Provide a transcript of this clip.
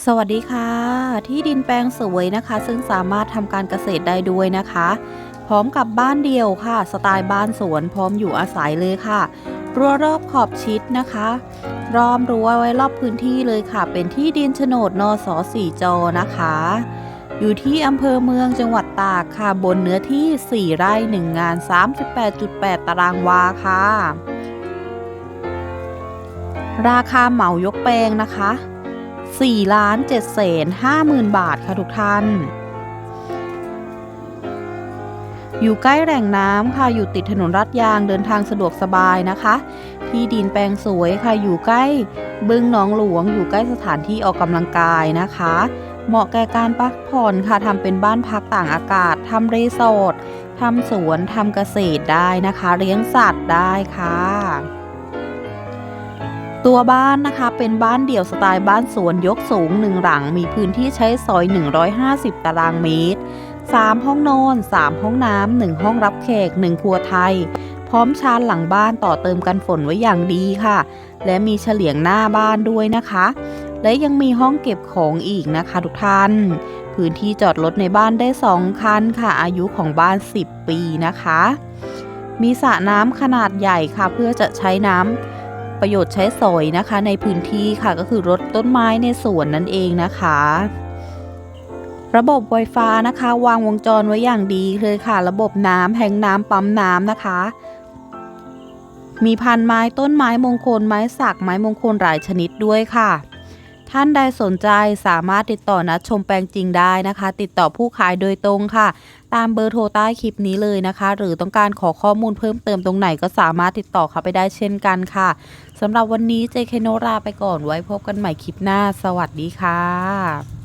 สวัสดีค่ะ ที่ดินแปลงสวยนะคะ ซึ่งสามารถทำการเกษตรได้ด้วยนะคะ พร้อมกับบ้านเดี่ยวค่ะ สไตล์บ้านสวนพร้อมอยู่อาศัยเลยค่ะรั้วรอบขอบชิดนะคะล้อมรั้วไว้รอบพื้นที่เลยค่ะ เป็นที่ดินโฉนดนสสี่จอนะคะ อยู่ที่อำเภอเมืองจังหวัดตากค่ะ บนเนื้อที่ 4 ไร่ 1 งาน 38.8 ตารางวาค่ะ ราคาเหมายกแปลงนะคะ 4ล้าน7แสน5หมื่นบาทค่ะทุกท่าน อยู่ใกล้แหล่งน้ำค่ะ อยู่ติดถนนรัดยางเดินทางสะดวกสบายนะคะ ที่ดินแปลงสวยค่ะอยู่ใกล้บึงหนองหลวง อยู่ใกล้สถานที่ออกกำลังกายนะคะ เหมาะแก่การพักผ่อนค่ะทำเป็นบ้านพักต่างอากาศทำรีสอร์ททำสวนทำเกษตรได้นะคะ เลี้ยงสัตว์ได้ค่ะ ตัวบ้านนะคะเป็นบ้านเดี่ยวสไตล์บ้านสวนยกสูงหนึ่งหลังมีพื้นที่ใช้สอย 150 ตารางเมตร 3 ห้องนอน 3 ห้องน้ำ 1 ห้องรับแขก 1 ครัวไทย พร้อมชานหลังบ้านต่อเติมกันฝนไว้อย่างดีค่ะ และมีเฉลียงหน้าบ้านด้วยนะคะ และยังมีห้องเก็บของอีกนะคะทุกท่าน พื้นที่จอดรถในบ้านได้ 2 คันค่ะ อายุของบ้าน 10 ปีนะคะ มีสระน้ำขนาดใหญ่ค่ะเพื่อจะใช้น้ำ ประโยชน์ใช้สอยนะคะ ในพื้นที่ค่ะก็คือรดต้นไม้ในสวนนั่นเองนะคะ ระบบไวฟ้านะคะ วางวงจรไว้อย่างดีเลยค่ะ ระบบน้ำแหงน้ำปั๊มน้ำนะคะ มีพันไม้ต้นไม้มงคลไม้สักไม้มงคลหลายชนิดด้วยค่ะท่านใดสนใจสามารถติดต่อนัดชมแปลงจริงได้นะคะ ติดต่อผู้ขายโดยตรงค่ะ ตามเบอร์โทรใต้คลิปนี้เลยนะคะ หรือต้องการขอข้อมูลเพิ่มเติมตรงไหนก็สามารถติดต่อเขาไปได้เช่นกันค่ะสำหรับวันนี้เจเคโนราไปก่อนไว้พบกันใหม่คลิปหน้า สวัสดีค่ะ